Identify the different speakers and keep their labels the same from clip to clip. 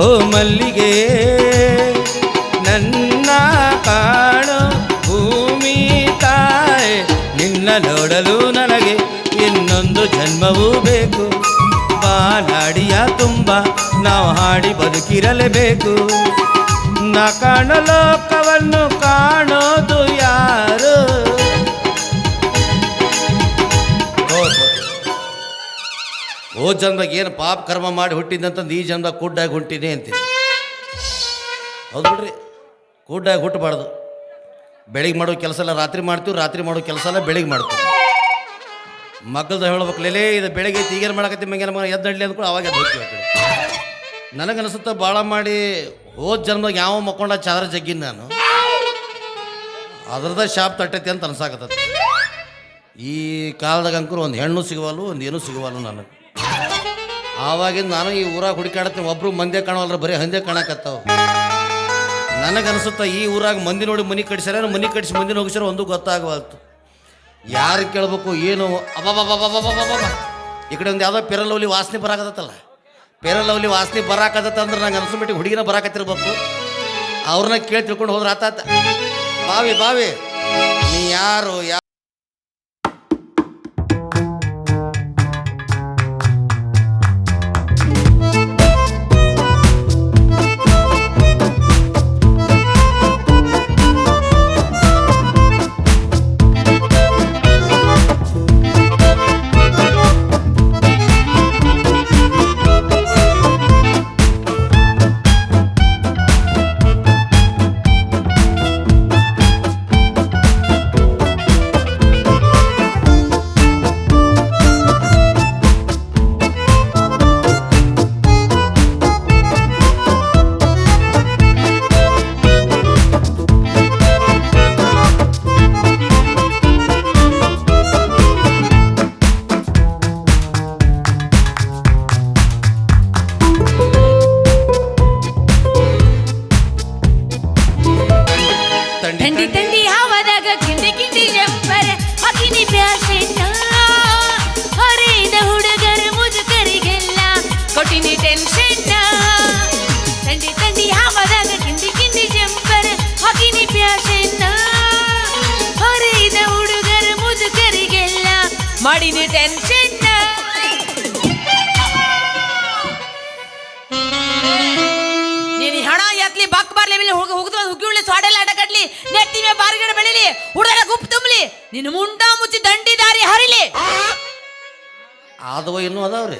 Speaker 1: ಓ ಮಲ್ಲಿಗೆ, ನನ್ನ ಕಾಣು ಭೂಮಿ ತಾಯಿ, ನಿನ್ನ ನೋಡಲು ನನಗೆ ಇನ್ನೊಂದು ಜನ್ಮವೂ ಬೇಕು. ಬಾನಾಡಿಯ ತುಂಬ ನಾವು ಹಾಡಿ ಬದುಕಿರಲೇಬೇಕು. ನಾ ಕಾಣ ಲೋಕವನ್ನು ಕಾಣೋದು ಓ ಜನ್ಮದಾಗ ಏನು ಪಾಪ ಕರ್ಮ ಮಾಡಿ ಹುಟ್ಟಿದ್ದಂತಂದು ಈ ಜನ್ಮದಾಗ ಕುಡ್ಡಾಗಿ ಹೊಂಟಿನಿ ಅಂತೀನಿ. ಹೌದು ಬಿಡ್ರಿ ಕೂಡಾಗಿ ಹುಟ್ಟಬಾರ್ದು. ಬೆಳಿಗ್ಗೆ ಮಾಡೋ ಕೆಲಸ ಎಲ್ಲ ರಾತ್ರಿ ಮಾಡ್ತೀವಿ, ರಾತ್ರಿ ಮಾಡೋ ಕೆಲಸ ಎಲ್ಲ ಬೆಳಿಗ್ಗೆ ಮಾಡ್ತೀವಿ. ಮಗ್ಗದ ಹೇಳ್ಬೇಕು ಲೇಲೇ ಇದು ಬೆಳಿಗ್ಗೆ ಐತಿ ಮಾಡಕತ್ತಿ ಮಂಗೇನ ಮಗ ಎದ್ದು ನಡ್ಲಿ ಅಂದ್ಕೊಂಡು ಅವಾಗ ಎದ್ದು ಹೋಗ್ತೀವಿ ನನಗೆ ನನಗನ್ಸುತ್ತೆ ಭಾಳ ಮಾಡಿ ಹೋದ ಜನ್ಮದಾಗ ಯಾವ ಮಕ್ಕೊಂಡ ಚಾದ್ರ ಜಗ್ಗಿನ ನಾನು. ಅದ್ರದ ಶಾಪ್ ತಟ್ಟೈತಿ ಅಂತ ಅನ್ಸಾಕತ್ತೈತಿ. ಈ ಕಾಲದಾಗ ಅಂಕರು ಒಂದು ಹೆಣ್ಣು ಸಿಗವಲ್ಲು, ಒಂದು ಏನೂ ಸಿಗವಲ್ಲು ನನಗೆ. ಆವಾಗಿಂದ ನಾನು ಈ ಊರಾಗ ಹುಡುಕಾಡತ್ತೀನಿ. ಒಬ್ರು ಮಂದಿ ಕಾಣವಲ್ರ ಬರೀ ಹಂದೆ ಕಾಣಕತ್ತಾವ. ನನಗನ್ಸುತ್ತ ಈ ಊರಾಗ ಮಂದಿ ನೋಡಿ ಮನೆ ಕಟ್ಸ್ಯಾರ, ಮನೆ ಕಟ್ಸಿ ಮಂದಿನ ಹೋಗಿಸ್ಯಾರ ಒಂದು ಗೊತ್ತಾಗವಲ್ತು. ಯಾರು ಕೇಳ್ಬೇಕು, ಏನು ಈ ಕಡೆ ಒಂದು ಯಾವುದೋ ಪೆರಲವ್ಲಿ ವಾಸನೆ ಬರಾಕತ್ತಲ್ಲ. ಪೆರಲವ್ಲಿ ವಾಸನೆ ಬರಾಕತ್ತ ಅಂದ್ರೆ ನಂಗೆ ಅನ್ಸ್ಬಿಟ್ಟು ಹುಡುಗಿನ ಬರಾಕತ್ತಿರ್ಬೇಕು. ಅವ್ರನ್ನ ಕೇಳಿ ತಿಳ್ಕೊಂಡು ಹೋದ್ರೆ ಆತಾತ ಬಾವಿ ಬಾವಿ. ನೀ ಯಾರು
Speaker 2: ನಿನ್ನ ಮುಚ್ಚಿ ದಂಡಿ ದಾರಿ ಹರಿಲಿ
Speaker 1: ಆದವ ಇನ್ನೂ ಅದಾವ್ರಿ.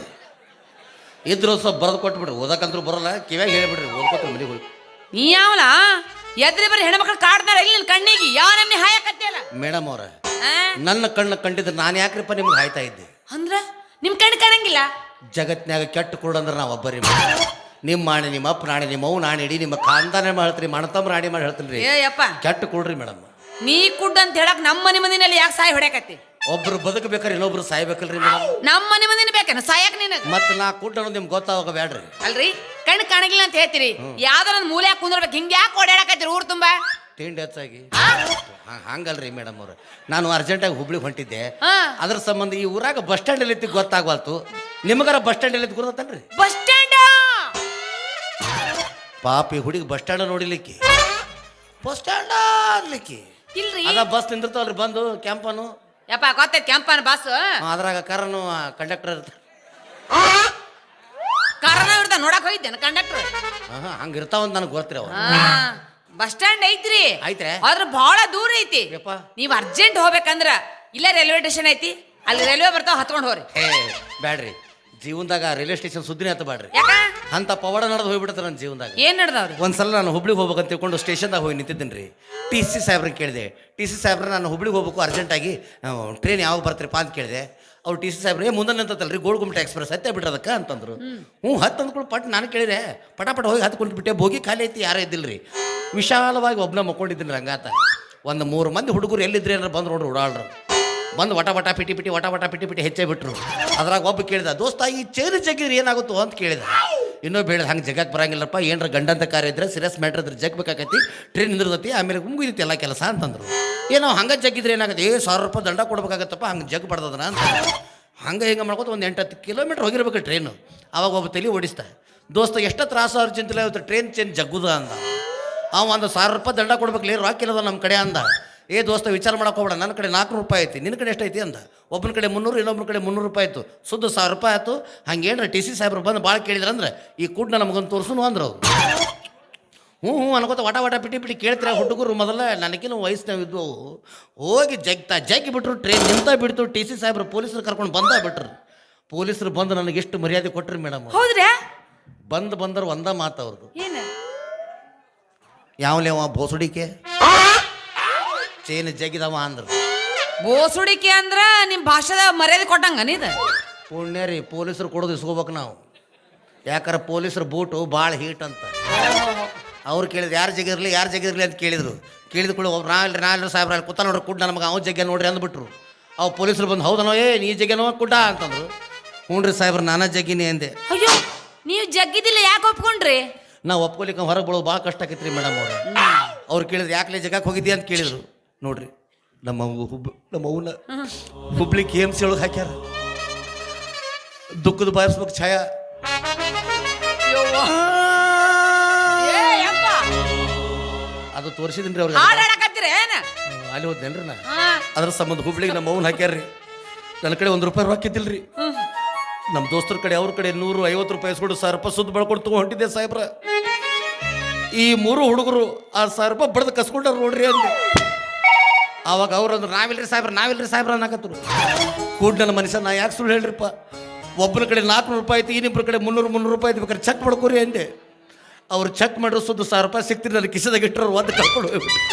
Speaker 1: ಇದ್ರು ಸ್ವಲ್ಪ ಬರೆದು ಕೊಟ್ಬಿಡ್ರಿ ಓದಕ್ಕಂತೂ ಬರಲ್ಲ ಕಿವ್ಯಾಗ ಹೇಳಿಬಿಡ್ರಿ ಓದ್ಕೊತ ಮನೆಗೆ ಹೋಗಿ.
Speaker 2: ನೀ ಯಾವಲ? ಎದ್ರಿ ಬರೀ ಹೆಣ್ಮಕ್ಳು ಕಾಡ್ತಾರ ಇಲ್ಲಿ ನಿನ್ ಕಣ್ಣಿಗೆ ಯಾವ ನಮ್ನಿ ಹಾಯಕತ್ತಿಯಲ್ಲ
Speaker 1: ಮೇಡಮ್ ಅವ್ರ
Speaker 2: ಆ?
Speaker 1: ನನ್ನ ಕಣ್ಣು ಕಂಡಿದ್ರೆ ನಾನು ಯಾಕ್ರಿಪ್ಪ ನಿಮ್ಗೆ ಹಾಯ್ತಾ ಇದ್ದೆ?
Speaker 2: ಅಂದ್ರ? ನಿಮ್ ಕಣ್ ಕಾಣಂಗಿಲ್ಲ.
Speaker 1: ಜಗತ್ನ್ಯಾಗ ಕೆಟ್ಟ ಕೊಡಂದ್ರೆ ನಾವು ಒಬ್ಬರಿ ನಿಮ್ಮ ಆಣೆ ನಿಮ್ಮ ಅಪ್ಪ ನಾಣೆ ನಿಮ್ಮ ಅವು ನಾಣಿ ಇಡೀ ನಿಮ್ಮ ಕಾಂತಾನೆ ಮಾಡ್ತೀರಿ ಮಣತಮ್ಮ ರಾಣಿ ಮಾಡಿ ಹೇಳ್ತೀನಿ ರೀ
Speaker 2: ಏ ಯಪ್ಪ.
Speaker 1: ಕೆಟ್ಟ ಕುಡ್ರಿ ಮೇಡಮ್.
Speaker 2: ನೀ ಕುಡ್ ಅಂತ ಹೇಳಕ್ ನಮ್ಮ ಮನೆ ಮಂದಿನಲ್ಲಿ ಯಾಕೆ ಸಾಯಿ ಹೊಡ್ಯಾಕತ್ತಿ?
Speaker 1: ಒಬ್ರು ಬದುಕಬೇಕಾರೆ ಇನ್ನೊಬ್ರು ಸಾಯ್ಬೇಕಲ್ರಿ ಮೇಡಮ್.
Speaker 2: ನಮ್ಮ ಮನೆ ಮಂದಿನ ಬೇಕೇನ? ಸಾಯಕ್ ನಿನಗ
Speaker 1: ಮತ್ತೆ ನಾ ಕುಡ್ ಅನ್ನೋದು ನಿಮ್ಗೆ ಗೊತ್ತಾಗ ಬೇಡ್ರಿ
Speaker 2: ಅಲ್ರಿ? ಕಣ್ ಕಾಣಂಗಿಲ್ಲ ಅಂತ ಹೇಳ್ತೀರಿ. ಯಾವ್ದಾರ ಒಂದು ಮೂಲೆ ಕುಂದ್ರಬೇಕು. ಹಿಂಗ್ ಯಾಕೆ ಓಡಾಡಕತ್ತೀರಿ ಊರ್ ತುಂಬಾ?
Speaker 1: ತಿಂಡಿ ಹೆಚ್ಚಾಗಿ. ಹಾ- ಹಂಗಲ್ರಿ ಮೇಡಮ್ ಅವ್ರು. ನಾನು ಅರ್ಜೆಂಟಾಗಿ ಹುಬ್ಳಿಗೆ ಹೊಂಟಿದ್ದೆ.
Speaker 2: ಹಾ.
Speaker 1: ಅದ್ರ ಸಂಬಂಧ ಈ ಊರಾಗ ಬಸ್ ಸ್ಟ್ಯಾಂಡ್ ಇತ್ತು ಗೊತ್ತಾಗ್ವಾಲ್ತು. ನಿಮಗಾರ ಬಸ್ ಸ್ಟ್ಯಾಂಡ್ ಅಲ್ಲಿ ಗುರುತಲ್ರಿ
Speaker 2: ಬಸ್ ಸ್ಟ್ಯಾಂಡ್?
Speaker 1: ಪಾಪಿ ಹುಡುಗಿ ಬಸ್ ಸ್ಟ್ಯಾಂಡ್ ನೋಡಿಲಿಕ್ಕೆ. ಬಸ್ ಸ್ಟ್ಯಾಂಡ್ ಅನ್ಲಿಕ್ಕೆ
Speaker 2: ಇಲ್ರಿ?
Speaker 1: ಅದ ಬಸ್ ನಿಂದಿರ್ತಾವಲ್ರಿ ಬಂದು ಕೆಂಪನು
Speaker 2: ಯಪ್ಪ ಗೊತ್ತೈತಿ ಕೆಂಪನ ಬಸ್
Speaker 1: ಅದ್ರಾಗ ಕರನು ಕಂಡಕ್ಟರ್ ಇರ್ತಾರೆ
Speaker 2: ಕಾರಣ ಇರ್ತ ನೋಡಕ್ ಹೋಗಿದ್ದೇನೆ ಕಂಡಕ್ಟರ್
Speaker 1: ಹಂಗ ಇರ್ತಾವಂತ ನನಗೆ ಗೊತ್ತಿರ
Speaker 2: ಬಸ್ ಸ್ಟ್ಯಾಂಡ್ ಐತ್ರಿ.
Speaker 1: ಐತ್ರೆ?
Speaker 2: ಆದ್ರ ಬಹಳ ದೂರ ಐತಿ.
Speaker 1: ಯಪ್ಪ.
Speaker 2: ನೀವ್ ಅರ್ಜೆಂಟ್ ಹೋಗ್ಬೇಕಂದ್ರ ಇಲ್ಲ ರೈಲ್ವೆ ಸ್ಟೇಷನ್ ಐತಿ ಅಲ್ಲಿ ರೈಲ್ವೆ ಬರ್ತಾವ ಹತ್ಕೊಂಡ್ ಹೋಗ್ರಿ.
Speaker 1: ಹೇ ಬ್ಯಾಡ್ರಿ. ಜೀವನದಾಗ ರೈಲ್ವೆ ಸ್ಟೇಷನ್ ಸುದ್ದಿನೇ ಆತ ಬ್ಯಾಡ್ರಿ
Speaker 2: ಯಾಕ?
Speaker 1: ಅಂತ ಪವಾಡ ನಡೆದು ಹೋಗ್ಬಿಡ್ತಾರೆ ನನ್ನ ಜೀವನದಾಗ.
Speaker 2: ಏನ್ ನಡ್ದವ್ರಿ
Speaker 1: ಒಂದ್ಸಲ ನಾನು ಹುಬ್ಳಿಗೆ ಹೋಗ್ಬೇಕಂತ ತಿಳ್ಕೊಂಡು ಸ್ಟೇಷನ್ದಾಗ ಹೋಗಿ ನಿಂತಿದ್ದೀನಿ ರೀ. ಟಿ ಸಿ ಸಾಹೇಬ್ರನ್ನ ಕೇಳಿದೆ. ಟಿ ಸಿ ಸಾಹೇಬ್ರ ನಾನು ಹುಬ್ಳಿಗೆ ಹೋಗ್ಬೇಕು ಅರ್ಜೆಂಟಾಗಿ ಟ್ರೈನ್ ಯಾವಾಗ ಬರ್ತೀರಪ್ಪ ಅಂತ ಕೇಳಿದೆ. ಅವ್ರು ಟಿ ಸಿ ಸಾಹೇಬ್ರೆ ಮುಂದೆ ನಿಂತಲ್ರಿ ಗೋಳ್ಗುಮಟ ಎಕ್ಸ್ಪ್ರೆಸ್ ಹತ್ತೆ ಬಿಟ್ರದಕ್ಕ ಅಂತಂದ್ರು. ಹ್ಞೂ ಹತ್ತು ಅಂದ್ಕೊಂಡು ಪಟ್ ನಾನು ಕೇಳಿದೆ. ಪಟ ಪಟ ಹೋಗಿ ಹತ್ತು ಬಿಟ್ಟೆ ಬೋಗಿ ಖಾಲಿ ಐತಿ ಯಾರೇ ಇದ್ದಿಲ್ರಿ. ವಿಶಾಲವಾಗಿ ಒಬ್ಬನ ಮಕ್ಕೊಂಡಿದ್ದೀನಿ ರಂಗಾತ. ಒಂದು ಮೂರು ಮಂದಿ ಹುಡುಗರು ಎಲ್ಲಿದ್ರಿ ಏನಾರು ಬಂದು ನೋಡ್ರಿ ಉಡಾಳ್ರು ಬಂದು ವಟ ವಟ ಪಿಟಿ ಪಿಟಿ, ವಟ ವಟ ಪಿಟಿ ಪಿಟಿ ಹೆಚ್ಚೇ ಬಿಟ್ರು. ಅದ್ರಾಗ ಒಬ್ಬ ಕೇಳಿದ, ದೋಸ್ತ, ಈ ಚೇರು ಜಗ್ಗಿದ್ರೆ ಏನಾಗುತ್ತೋ? ಅಂತ ಕೇಳಿದ. ಇನ್ನೊಬ್ಬ ಹೇಳಿದ ಹಂಗೆ ಜಗಕ್ಕೆ ಬರಂಗಿಲ್ಲಪ್ಪ, ಏನರ ಗಂಡಂತ ಕಾರ್ಯ ಇದ್ರೆ ಸೀರಿಯಸ್ ಮ್ಯಾಟ್ರ್ ಇದ್ರೆ ಜಗ್ ಬೇಕಾಕೈತಿ ಟ್ರೈನ್ ನಿಂದಿರ್ತೈತಿ, ಆಮೇಲೆ ಮುಗಿದೈತಿ ಎಲ್ಲ ಕೆಲಸ ಅಂತಂದ್ರು. ಏನೋ ಹಂಗೆ ಜಗ್ಗಿದ್ರೆ ಏನಾಗುತ್ತೆ? ಏ, ಸಾವಿರ ರೂಪಾಯಿ ದಂಡ ಕೊಡ್ಬೇಕಾಗತ್ತಪ್ಪ, ಹಂಗೆ ಜಗ್ ಬಡ್ದದನ? ಅಂತ ಹಂಗೆ ಹಿಂಗೆ ಮಾಡ್ಕೊತ ಒಂದು ಎಂಟು ಹತ್ತು ಕಿಲೋಮೀಟ್ರ್ ಹೋಗಿರ್ಬೇಕು ಟ್ರೈನು ಅವಾಗ ಒಬ್ಬ ತಲೆ ಓಡಿಸ್ತಾ ದೋಸ್ತ ಎಷ್ಟ ತ್ರಾಸ ಅರ್ಜೆಂಟಿಲ್ಲ ಇವತ್ತು ಟ್ರೈನ್ ಚೇಂಜ್ ಜಗ್ಗುದ ಅಂದ. ಅವ ಒಂದು ಸಾವಿರ ರೂಪಾಯಿ ದಂಡ ಕೊಡ್ಬೇಕು ಲೇರು ಹಾಕಿಲ್ಲದ ನಮ್ಮ ಕಡೆ ಅಂದ. ಏ ದೋಸ್ತ ವಿಚಾರ ಮಾಡೋಕೋಬೇಡ ಹೋಗ್ಬೇಡ ನನ್ನ ಕಡೆ ನಾಲ್ಕು ರೂಪಾಯಿ ಐತಿ ನಿನ್ನ ಕಡೆ ಎಷ್ಟೈತಿ ಅಂದ. ಒಬ್ಬನ ಕಡೆ ಮುನ್ನೂರು ಇನ್ನೊಬ್ಬನ ಕಡೆ ಮುನ್ನೂರು ರೂಪಾಯಿ ಆಯಿತು. ಸುದ್ದು ಸಾವಿರ ರೂಪಾಯಿ ಆಯ್ತು. ಹಂಗೇನ್ರ ಟಿ ಸಿ ಸಾಹೇಬ್ರು ಬಂದು ಭಾಳ ಕೇಳಿದ್ರಂದ್ರೆ ಈ ಕೂಡ ನಮಗೊಂದು ತೋರ್ಸುನು ಅಂದ್ರೆ ಅವ್ರು. ಹ್ಞೂ ಹ್ಞೂ ಅನ್ಕೋತ ವಟ ವಟ ಪಿಟಿ ಪಿಟಿ ಕೇಳ್ತೀರ ಹುಡುಗರು ಮೊದಲ ನನಗಿನ ವಯಸ್ಸಿನವು ಇದ್ವು. ಹೋಗಿ ಜಗ್ತಾ ಜಗ್ಗಿ ಬಿಟ್ರು ಟ್ರೈನ್ ನಿಂತ ಬಿಡ್ತು ಟಿ ಸಿ ಸಾಹೇಬ್ರು ಪೊಲೀಸರು ಕರ್ಕೊಂಡು ಬಂದ ಬಿಟ್ರು. ಪೊಲೀಸರು ಬಂದು ನನಗೆ ಎಷ್ಟು ಮರ್ಯಾದೆ ಕೊಟ್ರಿ ಮೇಡಮ್
Speaker 2: ಹೌದ್ರಾ?
Speaker 1: ಬಂದು ಬಂದರು ಒಂದ ಮಾತು ಅವ್ರದ್ದು ಅವ ಬೋಸುಡಿಕೆ ಚೇನ್ ಜಗಿದವ ಅಂದ್ರ.
Speaker 2: ಬೋಸುಡಿಕೆ ಅಂದ್ರ ನಿಮ್ ಭಾಷೆದ ಮರ್ಯಾದೆ ಕೊಟ್ಟಂಗ ನೀದ?
Speaker 1: ಪುಣ್ಯ ರೀ ಪೊಲೀಸರು ಕೊಡೋದು ಇಸ್ಕೋಬೇಕು ನಾವು. ಯಾಕಂದ್ರೆ ಪೊಲೀಸರು ಬೂಟು ಭಾಳ ಹೀಟ್ ಅಂತ. ಅವ್ರು ಕೇಳಿದ್ರು ಯಾರು ಜಗಿರ್ಲಿ ಯಾರು ಜಗಿರ್ಲಿ ಅಂತ ಕೇಳಿದ್ರು. ಕೇಳಿದ ಕೂಡ ನಾ ಇಲ್ರಿ ನಾ ಸಾಹೇಬ್ರ ಅಲ್ಲಿ ಕೂತ ನೋಡ್ರಿ ಕುಡ್ಡ ನಮಗೆ ಅವ್ನು ಜಗ್ಗ ನೋಡ್ರಿ ಅಂದ್ಬಿಟ್ರು. ಅವು ಪೊಲೀಸರು ಬಂದು ಹೌದನೋ ಏ ನೀ ಜಗ್ಗೆನೋ ಕುಡ್ಡ ಅಂತಂದ್ರು. ಹ್ಞೂ ರೀ ಸಾಹೇಬ್ರ ನಾನ ಜಗ್ಗಿನಿ ಅಂದೆ.
Speaker 2: ಅಯ್ಯೋ ನೀವು ಜಗ್ಗಿದಿಲ್ಲ ಯಾಕೆ ಒಪ್ಕೊಂಡ್ರಿ?
Speaker 1: ನಾವು ಒಪ್ಕೊಲಿಕ್ಕೆ ಹೊರಗೆ ಬಿಡೋದು ಭಾಳ ಕಷ್ಟ ಆಕೈತೆ ರೀ ಮೇಡಮ್ ಅವ್ರು. ಅವ್ರು ಕೇಳಿದ್ರು ಯಾಕೆ ಜಗಕ್ಕೆ ಹೋಗಿದ್ದೆ ಅಂತ ಕೇಳಿದ್ರು. ನೋಡ್ರಿ ನಮ್ಮ ಹುಬ್ ನಮ್ಮ ಅವನ ಹುಬ್ಳಿ ಕೆ ಎಂ ಸಿ ಒಳಗೆ ಹಾಕ್ಯಾರ? ದುಃಖದ ಬಾರಿಸ್ಬೇಕು ಛಾಯಾ. ಅದು ತೋರಿಸಿದ್ರಿ ರೀ ಅವ್ರಿಗೆ ಅಲ್ಲಿ ಹೋದ್ನೇನ್ರಿ ನಾ.
Speaker 2: ಹಾ.
Speaker 1: ಅದ್ರ ಸಂಬಂಧ ಹುಬ್ಳಿಗೆ ನಮ್ಮ ಅವನ್ ಹಾಕ್ಯಾರ್ರಿ. ನನ್ನ ಕಡೆ ಒಂದು ರೂಪಾಯಿ
Speaker 2: ಹಾಕಿದ್ದಿಲ್ರಿ
Speaker 1: ನಮ್ಮ ದೋಸ್ತರ ಕಡೆ ಅವ್ರ ಕಡೆ ನೂರು ಐವತ್ತು ರೂಪಾಯಿ ಇಸ್ಕೊಂಡು ಸಾವಿರ ರೂಪಾಯಿ ಸುದ್ದು ಬಳ್ಕೊಂಡು ತಗೊಂಡು ಹೊಂಟಿದ್ದೆ ಸಾಹೇಬ್ರ. ಈ ಮೂರು ಹುಡುಗರು ಆ ಸಾವಿರ ರೂಪಾಯಿ ಬಡ್ದು ಕಸ್ಕೊಂಡಾರ ನೋಡ್ರಿ ಅಂದೆ. ಆವಾಗ ಅವ್ರಂದ್ರು ನಾವಿಲ್ರಿ ಸಾಹೇಬ್ರ ನಾವಿಲ್ರಿ ಸಾಹೇಬ್ರ ಅನ್ನಕತ್ರು ಕೂಡ ನನ್ನ ಮನುಷ್ಯ ನಾ ಯಾಕೆ ಸುಳ್ಳು ಹೇಳ್ರಿಪ್ಪ? ಒಬ್ಬನ ಕಡೆ ನಾಲ್ಕುನೂರು ರೂಪಾಯಿ ಐತಿ ಇನ್ನಿಬ್ಬರ ಕಡೆ ಮುನ್ನೂರು ಮುನ್ನೂರು ರೂಪಾಯಿ ಐತಿ ಬೇಕಾದ್ರೆ ಚೆಕ್ ಮಾಡ್ಕೊರಿ ಅಂದೆ. ಅವ್ರು ಚೆಕ್ ಮಾಡಿರೋ ಸುದ್ದು ಸಾವಿರ ರೂಪಾಯಿ ಸಿಕ್ತಿರಿ ನನ್ನ ಕಿಸದಾಗ ಇಟ್ಟರು ಒಂದು ಕರ್ಕೊಂಡು ಹೋಗ್ಬಿಟ್ಟು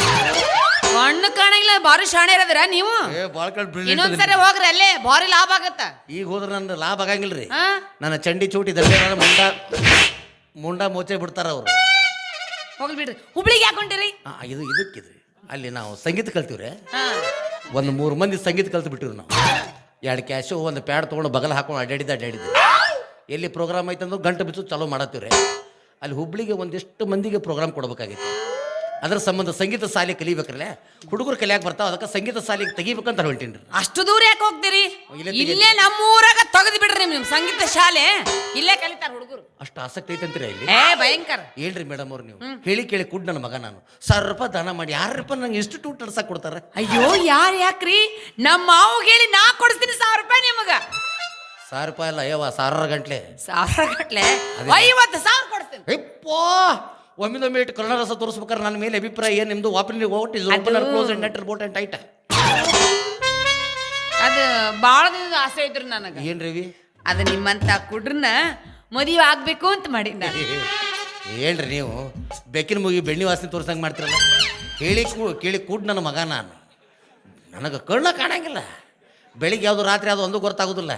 Speaker 2: ಕಾಣಂಗಿಲ್ಲ ಕಾಣಿಲ್ಲ ಭಾರಿ ಶಾಣೆ ಇರೋದ್ರ ನೀವು?
Speaker 1: ಏ ಭಾಳ ಕಡೆ
Speaker 2: ಇನ್ನೊಂದ್ಸರಿ ಹೋಗ್ರಿ ಅಲ್ಲೇ ಭಾರಿ ಲಾಭ ಆಗತ್ತ.
Speaker 1: ಈಗ ಹೋದ್ರೆ ನನ್ನ ಲಾಭ ಆಗಂಗಿಲ್ರಿ. ನನ್ನ ಚಂಡಿ ಚೂಟಿ ನನ್ನ ಮುಂಡ ಮುಂಡ ಮೋಚೆ ಬಿಡ್ತಾರ ಅವರು.
Speaker 2: ಹೋಗ್ಲಿ ಬಿಡ್ರಿ. ಹುಬ್ಳಿಗೆ ಹಾಕೊಂಡಿರಿ
Speaker 1: ಇದು ಇದಕ್ಕಿದ್ರಿ. ಅಲ್ಲಿ ನಾವು ಸಂಗೀತ ಕಲ್ತೀವ್ರಿ. ಒಂದು ಮೂರು ಮಂದಿ ಸಂಗೀತ ಕಲ್ತು ಬಿಟ್ಟಿವ್ರಿ ನಾವು. ಎರಡು ಕ್ಯಾಶು ಒಂದು ಪ್ಯಾಡ್ ತೊಗೊಂಡು ಬಗಲ್ ಹಾಕೊಂಡು ಅಡ್ಡಾಡಿದ ಅಡ್ಡಾಡಿದ್ದೆ ಎಲ್ಲಿ ಪ್ರೋಗ್ರಾಮ್ ಆಯ್ತಂದ್ರೆ ಗಂಟೆ ಬಿಚ್ಚು ಚಲೋ ಮಾಡತ್ತೀವ್ರಿ. ಅಲ್ಲಿ ಹುಬ್ಳಿಗೆ ಒಂದಿಷ್ಟು ಮಂದಿಗೆ ಪ್ರೋಗ್ರಾಮ್ ಕೊಡ್ಬೇಕಾಗಿತ್ತು. ಅದ್ರ ಸಂಬಂಧ ಸಂಗೀತ ಶಾಲೆ ಕಲಿಬೇಕ್ರಲ್ಲ? ಹುಡುಗರು ಕಲಿಯಾಕ ಬರ್ತಾವ ಅದಕ್ಕೆ ಸಂಗೀತ ಶಾಲೆಗೆ ತೆಗಿಬೇಕಂತ ಹೇಳ್ತೀನಿ
Speaker 2: ಅಷ್ಟು ದೂರ ಯಾಕೆ ಹೋಗ್ತೀರಿ?
Speaker 1: ಇಲ್ಲೇ
Speaker 2: ನಮ್ಮ ನಮ್ಮೂರಾಗ ತೆಗೆದು ಬಿಡ್ರಿ ನಿಮ್ ನಿಮ್ ಸಂಗೀತ ಶಾಲೆ. ಇಲ್ಲೇ ಕಲಿತಾರ ಹುಡುಗರು.
Speaker 1: ಅಷ್ಟು ಆಸಕ್ತಿ ಐತಂತೀರ ಇಲ್ಲಿ
Speaker 2: ಏ ಭಯಂಕರ.
Speaker 1: ಹೇಳ್ರಿ ಮೇಡಮ್ ಅವ್ರು ನೀವು. ಹೇಳಿ ಕೇಳಿ ಕುಡ್ ನನ್ನ ಮಗ ನಾನು. ಸಾವಿರ ರೂಪಾಯಿ ದಾನ ಮಾಡಿ ಯಾರಪ್ಪ ನಂಗೆ ಇನ್ಸ್ಟಿಟ್ಯೂಟ್ ನಡ್ಸಕ್ ಕೊಡ್ತಾರೆ.
Speaker 2: ಅಯ್ಯೋ ಯಾರ್ ಯಾಕ್ರಿ? ನಮ್ಮ ಮಾವು ಹೇಳಿ ನಾ ಕೊಡಿಸ್ತೀನಿ ಸಾವಿರ ರೂಪಾಯಿ ನಿಮಗ.
Speaker 1: ಸಾವಿರ ರೂಪಾಯಿ ಅಲ್ಲ ಅಯ್ಯವ ಸಾವಿರ ಗಂಟ್ಲೆ.
Speaker 2: ಸಾವಿರ ಗಟ್ಲೆ? ಐವತ್ತು ಸಾವಿರ ಕೊಡ್ತೀನಿ
Speaker 1: ಯಪ್ಪಾ! ಒಮ್ಮಿದೊಮ್ಮೆ ಇಟ್ಟು ರಸ ತೋರಿಸ್ಬೇಕಾರೆ ನನ್ನ ಮೇಲೆ ಅಭಿಪ್ರಾಯ ಏನು? ನಿಮ್ದು ವಾಪರಿ vote is open close and net boat and tight
Speaker 2: ಅದು ಭಾಳ ದಿನದ ಆಸೆ ಇದ್ರು ನನಗೆ.
Speaker 1: ಏನು ರವಿ?
Speaker 2: ಅದು ನಿಮ್ಮಂತ ಕುಡ್ರನ್ನ ಮದುವೆ ಆಗ್ಬೇಕು ಅಂತ ಮಾಡಿದ್ದ
Speaker 1: ಹೇಳ್ರಿ ನೀವು? ಬೆಕ್ಕಿನ ಮುಗಿ ಬೆಣ್ಣೆ ವಾಸನೆ ತೋರ್ಸಂಗೆ ಮಾಡ್ತಿರಲ್ಲ? ಕೇಳಿ ಕೂ ಕೇಳಿ ಕೂಡ ನನ್ನ ಮಗ ನಾನು. ನನಗೆ ಕಣ್ಣ ಕಾಣಂಗಿಲ್ಲ. ಬೆಳಿಗ್ಗೆ ಯಾವುದು ರಾತ್ರಿ ಅದು ಒಂದು ಗೊತ್ತಾಗೋದಿಲ್ಲ.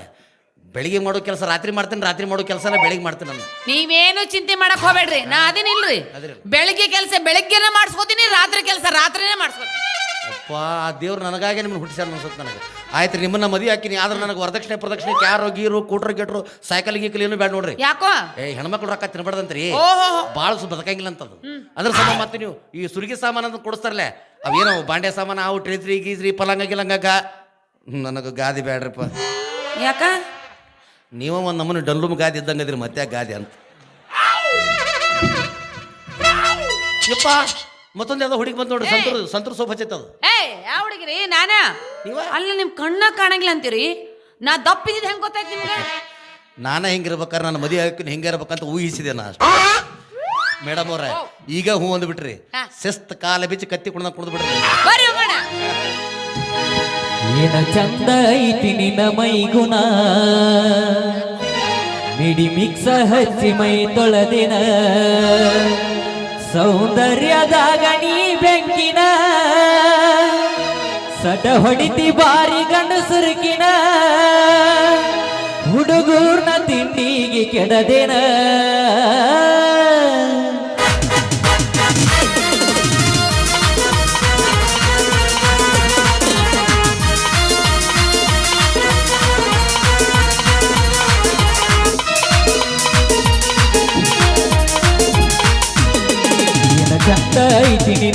Speaker 1: ಬೆಳಿಗ್ಗೆ ಮಾಡೋ ಕೆಲಸ ರಾತ್ರಿ ಮಾಡ್ತೀನಿ ರಾತ್ರಿ ಮಾಡೋ ಕೆಲಸ ಬೆಳಿಗ್ಗೆ ಮಾಡ್ತೀನಿ ನಾನು.
Speaker 2: ನೀವೇನು ಚಿಂತೆ ಮಾಡಕ್ ಹೋಗ್ಬೇಡ್ರಿ. ನಾ ಅದೇನಿಲ್ರಿ.
Speaker 1: ಅದಿರಲ್ಲ.
Speaker 2: ಬೆಳಿಗ್ಗೆ ಕೆಲಸ ಬೆಳಿಗ್ಗೆನ ಮಾಡಿಸ್ಕೋತೀನಿ ರಾತ್ರಿ ಕೆಲಸ ರಾತ್ರಿನೇ ಮಾಡಿಸ್ಕೋತೀನಿ.
Speaker 1: ಅಪ್ಪ ಆ ದೇವ್ರು ನನಗಾಗೆ ನಿಮ್ಗೆ ಹುಟ್ಟಿಸ್ಯಾರ ಅನ್ಸುತ್ತೆ ನನಗೆ. ಆಯ್ತು ನಿಮ್ಮನ್ನ ಮದುವೆ ಹಾಕಿನಿ ಆದ್ರೆ ನನಗೆ ವರದಕ್ಷಿಣೆ ಪ್ರದಕ್ಷಿಣೆ ಕ್ಯಾರು ಗೀರು ಕೂಟ್ರು ಗೆಟ್ರು ಸೈಕಲ್ ಗೀಕಲ್ ಏನು ಬೇಡ ನೋಡ್ರಿ.
Speaker 2: ಯಾಕೋ?
Speaker 1: ಏ ಹೆಣ್ಮಕ್ಳು ರೊಕ್ಕ ತಿನ್ಬಾರ್ದಂತ್ರಿ.
Speaker 2: ಓಹೋ.
Speaker 1: ಭಾಳ ಸು ಬದಕಂಗಿಲ್ಲ ಅಂತದು. ಅದ್ರ ಸಮ ಮತ್ತೆ ನೀವು ಈ ಸುರಿಗೆ ಸಾಮಾನು ಅಂತ ಕೊಡಿಸ್ತಾರಲ್ಲ ಅವೇನೋ ಬಾಂಡೆ ಸಾಮಾನು ಅವು ಟ್ರೇತ್ರಿ ಗೀಸ್ರಿ ಪಲಂಗ ಗಿಲಂಗ ನನಗೆ ಗಾದಿ ಬೇಡ್ರಪ್ಪ
Speaker 2: ಯಾಕ?
Speaker 1: ನೀವ ಒಂದು ನಮ್ಮನ್ನು ಡಲ್ಲುಮ್ ಗಾದೆ ಇದ್ದಂಗೆ ಅದ್ರಿ ಮತ್ತೆ ಗಾದೆ ಅಂತ. ಯಪ್ಪ ಮತ್ತೊಂದು ಯಾವ್ದೋ ಹುಡುಗಿ ಬಂತು ನೋಡ್ರಿ ಸಂತೂರ್ ಸಂತೂರ್ ಸೋಪ್ ಅದು.
Speaker 2: ಏ ಯಾವ ಹುಡುಗಿರಿ? ನಾನ?
Speaker 1: ನೀವ?
Speaker 2: ಅಲ್ಲಿ ನಿಮ್ ಕಣ್ಣ ಕಾಣಂಗಿಲ್ಲ ಅಂತೀರಿ? ನಾ ದಪ್ಪಿದ್ದ ಹೆಂಗ್ ಗೊತ್ತಾಯ್ತು ನಿಮ್ಗೆ?
Speaker 1: ನಾನೇ ಹೆಂಗಿರ್ಬೇಕಾರೆ ನನ್ನ ಮದಿ ಹಾಕಿ ಹೆಂಗಿರ್ಬೇಕಂತ ಊಹಿಸಿದೆ ನಾ ಅಷ್ಟೇ. ಮೇಡಮ್ ಅವ್ರೆ ಈಗ ಹೂ ಅಂದ್ಬಿಟ್ರಿ
Speaker 2: ಹಾ.
Speaker 1: ಶಿಸ್ತ್ ಕಾಲ ಬಿಚ್ಚಿ ಕತ್ತಿ ಕುಣ್ದ ಕುಡ್ದು ಬಿಡ್ರಿ
Speaker 2: ಬರ್ರಿ ಹೋಗೋಣ.
Speaker 3: ಏನ ಚಂದ ಐತಿ ನಿನ್ನ ಮೈಗುಣ. ಮಿಡಿ ಮಿಕ್ಸ ಹಚ್ಚಿ ಮೈ ತೊಳೆದಿನ. ಸೌಂದರ್ಯದಾಗ ನೀ ಬೆಂಕಿನ. ಸಟ ಹೊಡಿತಿ ಬಾರಿ ಗಂಡಸುರುಕಿನ ಹುಡುಗೂರ್ನ ತಿಂಡಿಗೆ ಕೆಡದಿನ.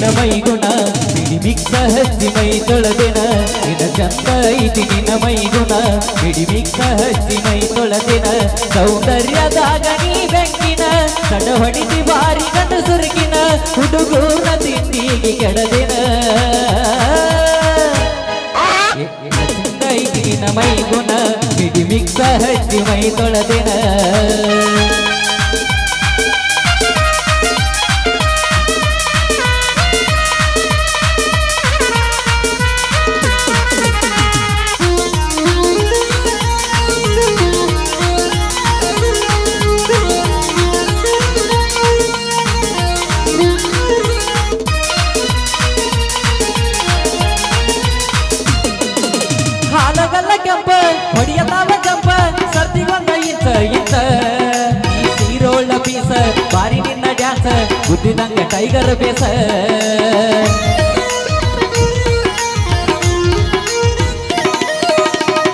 Speaker 3: ನಿನ್ನ ಮೈಗುಣ ಮಿಡಿ ಮಿಕ್ಕ ಹಚ್ಚಿ ಮೈ ತೊಳೆದಿನ. ನಿನ್ನ ಚಂದ ಐತಿ ನಿನ್ನ ಮೈಗುಣ, ಬಿಡಿ ಮಿಕ್ಕ ಹಚ್ಚಿ ಮೈ ತೊಳೆದಿನ. ಸೌಂದರ್ಯದಾಗ ನೀ ಬೆಂಕಿನ ತಡ ಹೊಡಿಸಿ ಬಾರಿ ಗಂಡ ಸುರುಕಿನ ಹುಡುಗೂನ ತಿಂಡಿಗೆ ಕೆಡದಿನ. ನಿನ್ನ ಮೈಗುಣ, ಬಿಡಿ ಮಿಕ್ಕ ಹಚ್ಚಿ ಮೈ ತೊಳೆದಿನ. ಬೇಸ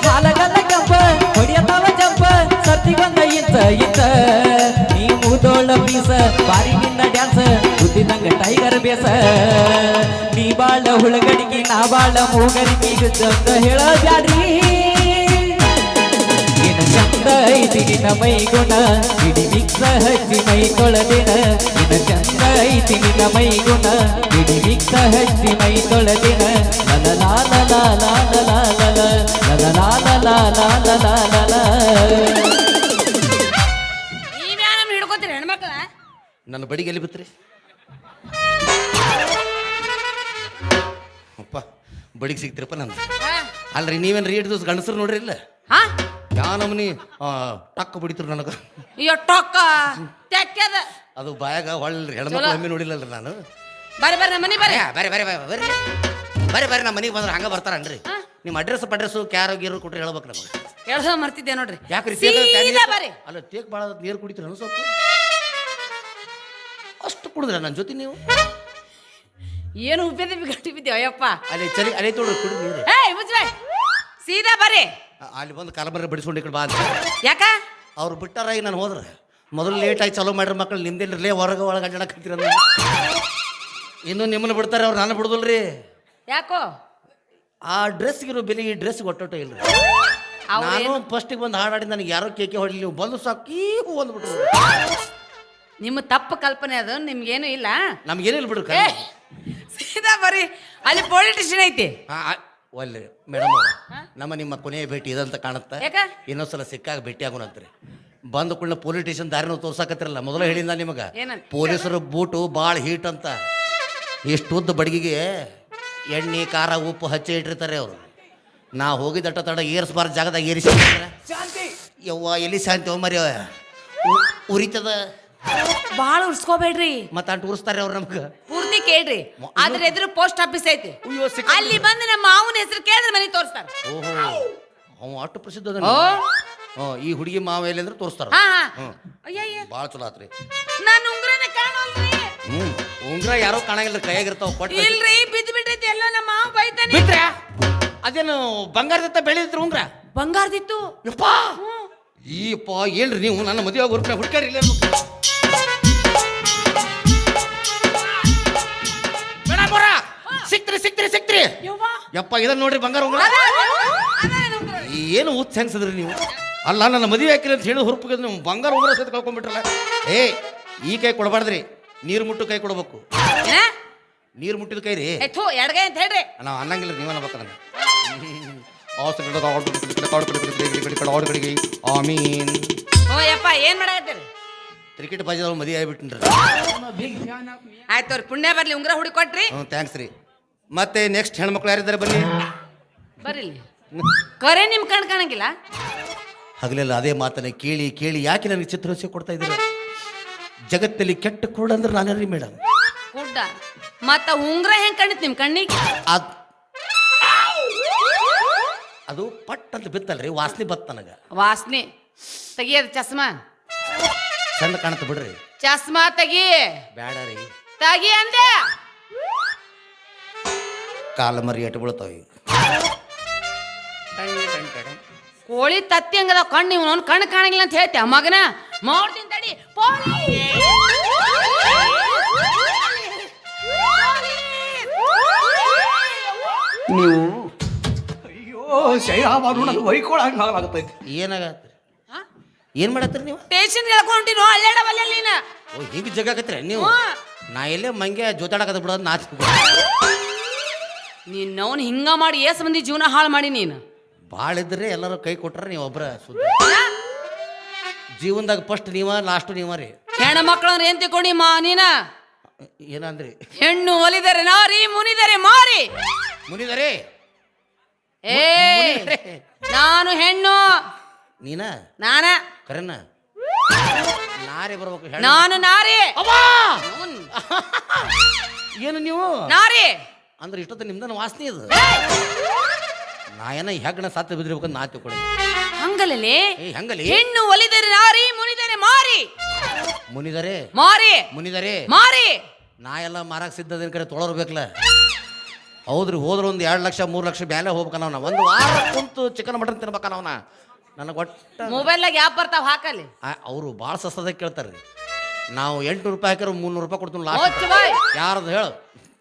Speaker 3: ಹಾಲಗಲ್ಲ ಕೆಂಪ ಹೊಡಿಯತಾವ ಜಂಪ, ಸರ್ದಿಗೊಂದ ಇಂತ ಇಂತ. ನೀ ಮುದೋಳ ಪೀಸ ಡ್ಯಾನ್ಸ ಟೈಗರ್ ಬೇಸ. ನೀ ಬಾಳ ಹುಳಗಡಿಗೆ, ನಾ ಬಾಳ ಮೂಗರಿಕೆ ಅಂತ ಹೇಳ ಬ್ಯಾಡ್ರಿ. ಚಂದ ಐತಿ ಮೈ ಗುಣ ಇಡಿ ಮಿಕ್ಸ ಹಚ್ಚಿ ಮೈ ತೊಳೆದಿನ. ಚಂದ ಐತಿ ನಿನ್ನ ಮೈ ಗುಣ ಇಡಿ ಮಿಕ್ಸ ಹಚ್ಚಿ ಮೈ ತೊಳೆದಿನ ಲಲ ಲಾಲ ಲಾಲ ಲಾಲ ಲಾಲ ಲಲ ಲಾಲ ಲಾಲ ಲಾಲ ಲಾಲ
Speaker 2: ನೀವ್ಯಾ ನಮ್ನ ಹೆಣ್ಮಕ್ಳ
Speaker 1: ನನ್ನ ಬಡಿಗೆ ಎಲ್ಲಿ ಬಿತ್ರಿ ಅಪ್ಪ ಬಡಿಗೆ ಸಿಗ್ತಿರಪ್ಪ ನಂದು
Speaker 2: ಹಾ?
Speaker 1: ಅಲ್ರಿ ನೀವೇನು ರೀಡ್ ಹಿಡಿದು ಗಂಡಸರು ನೋಡ್ರಿ ಇಲ್ಲ
Speaker 2: ಹಾ
Speaker 1: ಯಾ ಟಕ್ ಬಿಡಿತರು ನನಗೆ.
Speaker 2: ಅಯ್ಯೋ ಟೊಕ್ಕ. ತೆಕ್ಕದ
Speaker 1: ಅದು. ಬಾಯಾಗ ಹೊಳ್ಳಿ ಹೆಣ್ಮಕ್ಳು ನೋಡಿಲ್ಲಲ್ರಿ ನಾನು.
Speaker 2: ಬರ್ರಿ ಬರ್ರಿ ನಮ್ಮ ಮನೆ ಬರ್ರಿ.
Speaker 1: ಬರ್ರಿ ಬರ್ರಿ ಬರ್ರಿ ಬರ್ರಿ. ಬರ್ರಿ ನಮ್ಮ ಮನೆಗೆ ಬಂದ್ರೆ ಹಂಗೆ ಬರ್ತಾರನ್ರಿ. ನಿಮ್ಮ ಅಡ್ರೆಸ್ ಪಡ್ರೆಸ್ಸು ಕ್ಯಾರೋ ಗೀರು ಕೊಟ್ರೆ ಹೇಳ್ಬೇಕು ನಮಗೆ.
Speaker 2: ಹೇಳ್ಸೋ ಮರ್ತಿದ್ದೆ ನೋಡ್ರಿ.
Speaker 1: ಯಾಕ್ರಿ
Speaker 2: ಸೀದಾ ಬರ್ರಿ.
Speaker 1: ಅಲ್ಲ ತೇಕ್ ಭಾಳ ನೀರು ಕುಡಿತೀರ ನಾನು ಸ್ವಲ್ಪ ಅಷ್ಟು ಕುಡಿದ್ರ ನನ್ನ ಜೊತೆ ನೀವು?
Speaker 2: ಏನು ಉಪ್ಪಿದ ಗಟ್ಟಿ ಬಿದ್ದೀವಿ ಅಯ್ಯಪ್ಪ.
Speaker 1: ಅಲ್ಲಿ ಚಲಿ ಅಲ್ಲಿ ತೊಳ್ರಿ ಕುಡಿದ್ರಿ
Speaker 2: ಏಯ್ ಮುಜ್ವೆ ಸೀದಾ ಬರ್ರಿ.
Speaker 1: ಅಲ್ಲಿ ಬಂದು ಕಲಬರ ಬಿಡಿಸ್ಕೊಂಡು ಈ ಕಡೆ ಬಾ ಅಂತ.
Speaker 2: ಯಾಕ?
Speaker 1: ಅವ್ರು ಬಿಟ್ಟಾರ ಈಗ ನಾನು ಹೋದ್ರೆ. ಮೊದಲು ಲೇಟಾಗಿ ಚಲೋ ಮಾಡ್ರಿ ಮಕ್ಕಳು ನಿಮ್ದೇನ್ರಲೇ ಹೊರಗೆ ಒಳಗೆ ಅಡ್ಡಾಡಕತ್ತೀರ ಇನ್ನು ನಿಮ್ಮನ್ನ ಬಿಡ್ತಾರೆ ಅವ್ರು ನಾನು ಬಿಡುದಿಲ್ರಿ.
Speaker 2: ಯಾಕೋ?
Speaker 1: ಆ ಡ್ರೆಸ್ಗಿರೋ ಬೆಲೆ ಈ ಡ್ರೆಸ್ ಒಟ್ಟೊಟ್ಟ
Speaker 2: ಇಲ್ಲ.
Speaker 1: ನಾನು ಫಸ್ಟಿಗೆ ಬಂದು ಹಾಡಾಡಿ ನನಗೆ ಯಾರೋ ಕೇಕೆ ಹೊಡಲಿ ನೀವು ಬಂದು ಸಾಕು ಬಂದ್ಬಿಟ್ರು
Speaker 2: ನಿಮ್ಮ ತಪ್ಪು ಕಲ್ಪನೆ ಅದು ನಿಮ್ಗೇನು ಇಲ್ಲ?
Speaker 1: ನಮ್ಗೇನಿಲ್ಲ ಬಿಡ್ರಿ
Speaker 2: ಸೀದಾ ಬರ್ರಿ ಅಲ್ಲಿ ಪೊಲೀಸ್ ಸ್ಟೇಷನ್ ಐತಿ.
Speaker 1: ಒಲ್ಲೆ ಮೇಡಮ್ ನಮ್ಮ ನಿಮ್ಮ ಕೊನೆಯ ಭೇಟಿ ಇದಂತ ಕಾಣುತ್ತೆ.
Speaker 2: ಯಾಕ?
Speaker 1: ಇನ್ನೊಂದ್ಸಲ ಸಿಕ್ಕಾಗ ಭೇಟಿ ಆಗೋಣಂತ್ರಿ. ಬಂದ ಕೂಡಲೇ ಪೊಲೀಸ್ ಸ್ಟೇಷನ್ ದಾರಿನ ತೋರ್ಸಾಕತ್ತಿರಲ್ಲ. ಮೊದಲು ಹೇಳಿಂದ ನಿಮಗೆ?
Speaker 2: ಏನಂತ?
Speaker 1: ಪೊಲೀಸರ ಬೂಟು ಭಾಳ ಹೀಟ್ ಅಂತ. ಇಷ್ಟು ಉದ್ದ ಬಡಗಿಗೆ ಎಣ್ಣೆ ಖಾರ ಉಪ್ಪು ಹಚ್ಚಿ ಇಟ್ಟಿರ್ತಾರೆ ಅವರು. ನಾ ಹೋಗಿದಟ್ಟ ತಡ ಏರಿಸ್ಬಾರ್ದು ಜಾಗದಾಗ ಏರಿಸಿ ಯವ್ವ ಎಲ್ಲಿ ಶಾಂತಿ ಮರಿ ಉರಿತದ?
Speaker 2: ಭಾಳ ಉರ್ಸ್ಕೋಬೇಡ್ರಿ.
Speaker 1: ಮತ್ತೆ ಅಂಟು ಉರಿಸ್ತಾರೆ ಅವ್ರು ನಮ್ಗೆ.
Speaker 2: ಕೇಳ್ರಿ. ಅದ್ರ ಎದುರು ಪೋಸ್ಟ್ ಆಫೀಸ್ ಐತಿ.
Speaker 1: ಅಯ್ಯೋ
Speaker 2: ಅಲ್ಲಿ ಬಂದು ನಮ್ಮ ಮಾವನ ಹೆಸರು ಕೇಳಿದ್ರೆ ಮನೆ ತೋರಿಸ್ತಾರ.
Speaker 1: ಓಹೋ. ಅವ ಅಷ್ಟು ಪ್ರಸಿದ್ಧ
Speaker 2: ಓ.
Speaker 1: ಹಾಂ ಈ ಹುಡುಗಿ ಮಾವ ಎಲ್ಲಿ ಅಂದ್ರೆ ತೋರಿಸ್ತಾರ.
Speaker 2: ಹಾ ಹಾ.
Speaker 1: ಹ್ಮ್.
Speaker 2: ಅಯ್ಯಯ್ಯ.
Speaker 1: ಭಾಳ ಚಲೋ ಆತ್ರಿ.
Speaker 2: ನಾನು ಉಂಗ್ರನ ಕಾಣೋಲ್ರಿ.
Speaker 1: ಹ್ಞೂ ಉಂಗ್ರ ಯಾರೋ ಕಾಣಂಗಿಲ್ಲ ಕೈಯಾಗಿರ್ತಾವ ಕೊಟ್ಟು
Speaker 2: ಇಲ್ರಿ ಬಿದ್ದು ಬಿಟ್ಟೈತಿ ಎಲ್ಲ ನಮ್ಮ ಮಾವ ಬೈತಾನೆ.
Speaker 1: ಬಿಟ್ರೆ? ಅದೇನು ಬಂಗಾರದತ್ತ ಬೆಳೆದಿದ್ರು ಉಂಗ್ರ?
Speaker 2: ಬಂಗಾರದಿತ್ತು.
Speaker 1: ಯಪ್ಪ! ಈಪ್ಪ ಏನ್ರಿ ನೀವು? ನನ್ನ ಮದುವೆ ಆಗೋ ರೂಪಾಯಿ ಹುಡ್ಕಾಡಿ ಇಲ್ಲ ಸಿಕ್ತ್ರಿ ಸಿಕ್ತ್ರಿ ಸಿಕ್ತ್ರಿ ಯಪ್ಪ ಇದನ್ನ ನೋಡ್ರಿ ಬಂಗಾರ ಉಂಗ್ರ. ಏನು ಊತ್ ಹೆಂಗ್ಸದ್ರಿ ನೀವು? ಅಲ್ಲ ನನ್ನ ಮದುವೆ ಹಾಕಿರಿ ಅಂತ ಹೇಳಿ ಹುರುಪಿಗೆ ನೀವು ಬಂಗಾರ ಉಂಗ್ರ ಸಹಿತ ಕಳ್ಕೊಂಡ್ಬಿಟ್ರಲ್ಲ. ಏ ಈ ಕೈ ಕೊಡಬಾರ್ದ್ರಿ. ನೀರು ಮುಟ್ಟು ಕೈ ಕೊಡ್ಬೇಕು? ನೀರು ಮುಟ್ಟಿದ ಕೈ ರೀ
Speaker 2: ಎರಡ್ಗೈ ಅಂತ ಹೇಳ್ರಿ.
Speaker 1: ನಾವು ಅನ್ನಂಗಿಲ್ಲ ನೀವು ಅನ್ನಬೇಕು ಕಡೆಗೆ ಆಮೀನ್.
Speaker 2: ಓ ಯಪ್ಪ ಏನ್ ಮಾಡಾಕತ್ತೀರಿ?
Speaker 1: ಕ್ರಿಕೆಟ್ ಬಾಜಿದವ್ ಮದುವೆ ಆಗ್ಬಿಟ್ಟಿನ್ರಿ
Speaker 2: ಆಯ್ತು ಅವ್ರಿ ಪುಣ್ಯ ಬರ್ಲಿ ಉಂಗ್ರ ಹುಡಿ ಕೊಟ್ರಿ.
Speaker 1: ಹ್ಞೂ ಥ್ಯಾಂಕ್ಸ್ ರೀ. ಮತ್ತೆ ನೆಕ್ಸ್ಟ್ ಹೆಣ್ಮಕ್ಳು ಯಾರಿದ್ದಾರೆ ಬನ್ನಿ?
Speaker 2: ಬರಲಿ. ಕರೆ ನಿಮ್ ಕಣ್ ಕಾಣಂಗಿಲ್ಲ?
Speaker 1: ಹಗಲೆಲ್ಲ ಅದೇ ಮಾತನ್ನ ಕೇಳಿ ಕೇಳಿ ಯಾಕೆ ನನಗೆ ಚಿತ್ರಹಿಂಸೆ ಕೊಡ್ತಾ ಇದ್ದೀರ? ಜಗತ್ತಲ್ಲಿ ಕೆಟ್ಟ ಕುರುಡ ಅಂದ್ರೆ ನಾನೇ ರೀ ಮೇಡಮ್
Speaker 2: ಗುಡ್ಡ ಮತ್ತ ಉಂಗ್ರ ಹೆಂಗ್ ಕಂಡಿತ್ ನಿಮ್ ಕಣ್ಣಿಗೆ?
Speaker 1: ಅದು ಅದು ಪಟ್ ಅಂತ ಬಿತ್ತಲ್ರಿ ವಾಸನೆ ಬತ್ ನನಗೆ.
Speaker 2: ವಾಸನೆ. ತೆಗಿಯದ ಚಸ್ಮಾ?
Speaker 1: ಚಂದ ಕಾಣುತ್ತೆ ಬಿಡ್ರಿ.
Speaker 2: ಚಸ್ಮಾ ತೆಗಿ.
Speaker 1: ಬೇಡ ರೀ.
Speaker 2: ತಗಿ ಅಂದೆ.
Speaker 1: ಕಾಲ ಮರಿ ಎಟ್ಟು ಬೀಳ್ತಾವ ಈಗ
Speaker 2: ಕೋಳಿ ತತ್ತಿ ಹಂಗದ ಕಣ್ಣು ಇವ್ ಅವ್ನು ಕಣ್ಣು ಕಾಣಂಗಿಲ್ಲ ಅಂತ ಹೇಳ್ತೆ ಮಗನ? ಮಾಡ್ತೀನಿ ತಡಿ!
Speaker 4: ನೀವು ಅಯ್ಯೋ ಶೈರಾಬಾನು ನನಗೆ ಹೊಯ್ಕೊಳಂಗ ಆಗತೈತಿ
Speaker 1: ಏನಾಗತ್ರಿ? ಏನು ಮಾಡತ್ರಿ ನೀವು?
Speaker 2: ಟೇಷನ್ ಹೇಳ್ಕೊಂಡಿನೋ ಅಲ್ಲೇಡವಲ್ಲ ನೀನ.
Speaker 1: ಓ ಹಿಂಗೆ ಜಗಾಕತ್ರಿ ನೀವು. ನಾ ಎಲ್ಲೇ ಮಂಗೆ ಜೋತಾಡಕತ್ತ ಬಿಡೋದು ನಾಚ್
Speaker 2: ನಿನ್ನವನ್ ಹಿಂಗ ಮಾಡಿ ಏಸ್ ಮಂದಿ ಜೀವನ ಹಾಳು ಮಾಡಿ ನೀನು.
Speaker 1: ಭಾಳ ಇದ್ರೆ ಎಲ್ಲರೂ ಕೈ ಕೊಟ್ರೆ ನೀವು ಒಬ್ಬರ ಸುದ್ದಿ. ಜೀವನದಾಗ ಫಸ್ಟ್ ನೀವ ಲಾಸ್ಟ್ ನೀವ ರೀ.
Speaker 2: ಹೆಣ್ಣು ಮಕ್ಕಳನ್ನ ಏನ್ ತಿಳ್ಕೊಂಡಿ ಮಾ ನೀನ.
Speaker 1: ಏನಂದ್ರಿ?
Speaker 2: ಹೆಣ್ಣು ಒಲಿದರೆ ನಾರಿ ಮುನಿದರೆ ಮಾರಿ.
Speaker 1: ಮುನಿದರೆ?
Speaker 2: ಏ ನಾನು ಹೆಣ್ಣು.
Speaker 1: ನೀನ?
Speaker 2: ನಾನ.
Speaker 1: ಕರೆನ? ನಾರಿ ಬರ್ಬೇಕು.
Speaker 2: ನಾನು ನಾರಿ! ಅವ್ನ್
Speaker 1: ಏನು ನೀವು?
Speaker 2: ನಾರಿ.
Speaker 1: ಅಂದ್ರೆ ಇಷ್ಟೊತ್ತ ನಿಮ್ದನ ವಾಸನೆ ಇದು. ನಾ ಏನ ಹೆಗ್ಗಣ ಸತ್ತು ಬಿದ್ದಿರ್ಬೇಕಂತ ನಾ ತಿಳ್ಕೊಳ್ಳಿ
Speaker 2: ಹಂಗಲ್ಲೇ
Speaker 1: ಏ ಹಂಗಲಿ?
Speaker 2: ಹೆಣ್ಣು ಒಲಿದರೆ ನಾರಿ ಮುನಿದರೆ ಮಾರಿ.
Speaker 1: ಮುನಿದರೆ?
Speaker 2: ಮಾರಿ.
Speaker 1: ಮುನಿದರೆ?
Speaker 2: ಮಾರಿ.
Speaker 1: ನಾ ಎಲ್ಲ ಮಾರಕ್ ಸಿದ್ಧದಿನ ಕಡೆ ತೊಳರ್ಬೇಕಲ್ಲ ಹೌದ್ರಿ ಹೋದ್ರ ಒಂದು ಎರಡು ಲಕ್ಷ ಮೂರು ಲಕ್ಷ ಬ್ಯಾಲೆ ಹೋಗ್ಬೇಕಲ್ಲ ಅವನ. ಒಂದು ವಾರ ಕುಂತು ಚಿಕನ್ ಮಟನ್ ತಿನ್ಬೇಕಲ್ಲ ಅವನ. ನನಗೆ ಒಟ್ಟ
Speaker 2: ಮೊಬೈಲ್ನಾಗ ಯಾಪ್ ಬರ್ತಾವ? ಹಾಕಲಿ
Speaker 1: ಅವರು ಭಾಳ ಸಸ್ತದಾಗ ಕೇಳ್ತಾರೆ ನಾವು ಎಂಟುನೂರು ರೂಪಾಯಿ ಹಾಕಿರೋ ಮುನ್ನೂರು ರೂಪಾಯಿ ಕೊಡ್ತೀನಿ ಲಾಸ್ಟ್. ಯಾರದು ಹೇಳು.